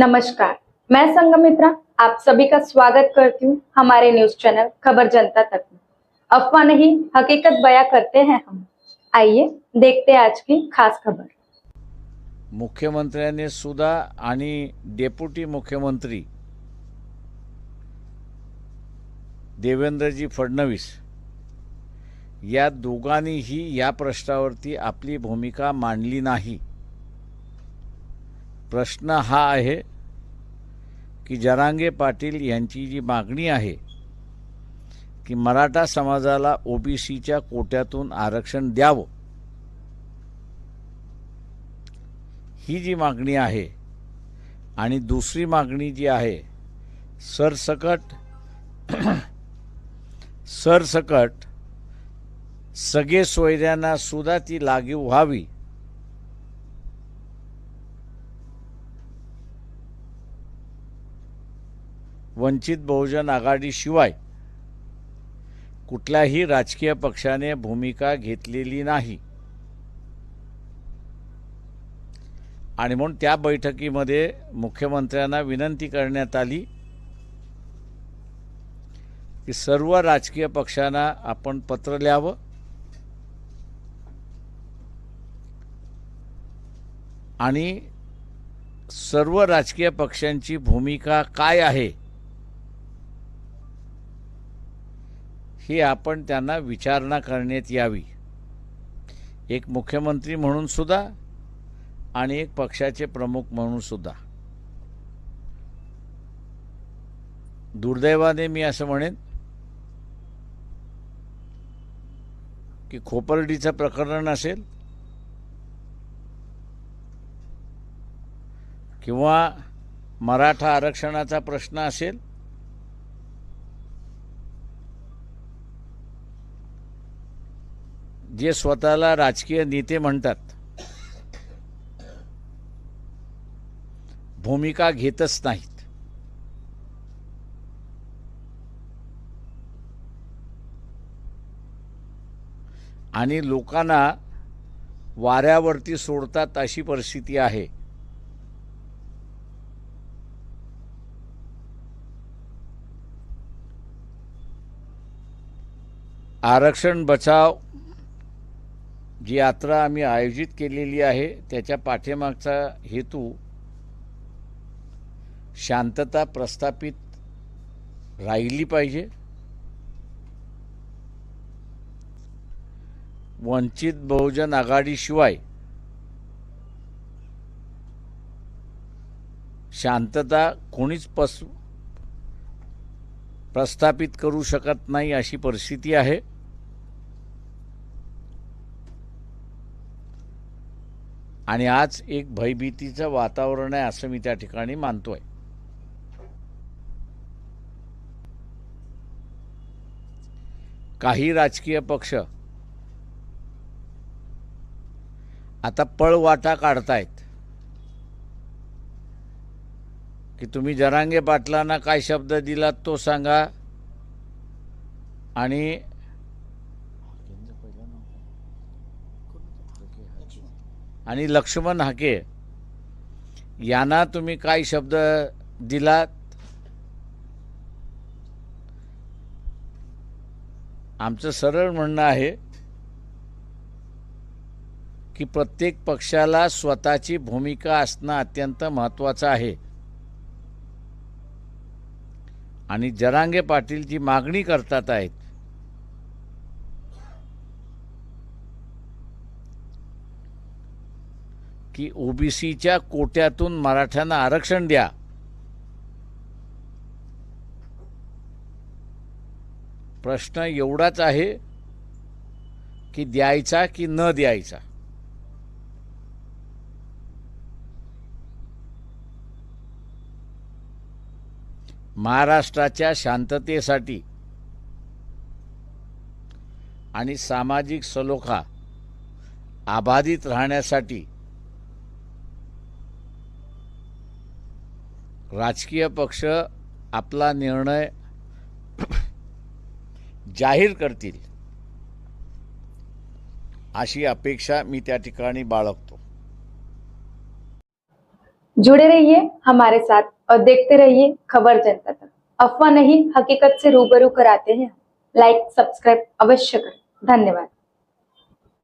नमस्कार, मैं संगमित्रा आप सभी का स्वागत करती हूँ हमारे न्यूज़ चैनल खबर जनता तक में। अफवाह नहीं, हकीकत बयां करते हैं हम। आइए, देखते हैं आज की खास खबर। मुख्यमंत्र्याने सुद्धा आणि डेप्युटी मुख्यमंत्री देवेंद्रजी फडणवीस या दोघांनीही या प्रश्नावरती आपली भूमिका मांडली नाही. प्रश्न हा आहे की जरांगे पाटील यांची जी मागणी आहे की मराठा समाजाला ओबीसीच्या कोट्यातून आरक्षण द्यावं ही जी मागणी आहे आणि दुसरी मागणी जी आहे सरसकट सरसकट सगळे सोयऱ्यांना सुद्धा ती लागीव व्हावी. वंचित बहुजन आघाडीशिवाय कुठल्याही राजकीय पक्षाने भूमिका घेतलेली नाही. आणि म्हणून त्या बैठकीमध्ये मुख्यमंत्र्यांना विनंती करण्यात आली की सर्व राजकीय पक्षांना आपण पत्र लिहावं. आणि सर्व राजकीय पक्षांची भूमिका काय आहे ही आपण त्यांना विचारणा करण्यात यावी. एक मुख्यमंत्री म्हणून सुद्धा आणि एक पक्षाचे प्रमुख म्हणून सुद्धा. दुर्दैवाने मी असं म्हणेन की खोपर्डीचं प्रकरण असेल किंवा मराठा आरक्षणाचा प्रश्न असेल जे स्वतःला राजकीय नेते म्हणतात. भूमिका घेतच नाहीत. आणि लोकांना वाऱ्यावरती सोडतात अशी परिस्थिती आहे. आरक्षण बचाव जी यात्रा आम्ही आयोजित केलेली आहे त्याच्या पाठीमागचा हेतू शांतता प्रस्थापित राहिली पाहिजे. वंचित बहुजन आघाडीशिवाय शांतता कोणीच पस प्रस्थापित करू शकत नाही अशी परिस्थिती आहे. आणि आज एक भयभीतीचं वातावरण आहे असं मी त्या ठिकाणी मानतोय. काही राजकीय पक्ष आता पळवाटा काढतायत. की तुम्ही जरांगे पाटलांना काय शब्द दिलात तो सांगा आणि आणि लक्ष्मण हाके यांना तुम्ही काय शब्द दिलात? आमचं सरळ म्हणणं आहे की प्रत्येक पक्षाला स्वतःची भूमिका असणं अत्यंत महत्त्वाचं आहे. आणि जरांगे पाटील जी मागणी करतात आहेत की ओबीसीच्या कोट्यातून मराठ्यांना आरक्षण द्या. प्रश्न एवढाच आहे की द्यायचा की न द्यायचा. महाराष्ट्राच्या शांततेसाठी आणि सामाजिक सलोखा आबाधित राहण्यासाठी राजकीय पक्ष आपला निर्णय जाहीर करतील अशी अपेक्षा मी त्या ठिकाणी बाळगतो. जुड़े रहिए हमारे साथ और देखते रहिए खबर जनता तक. अफवाह नहीं हकीकत से रूबरू कराते हैं लाइक सब्सक्राइब अवश्य करें. धन्यवाद.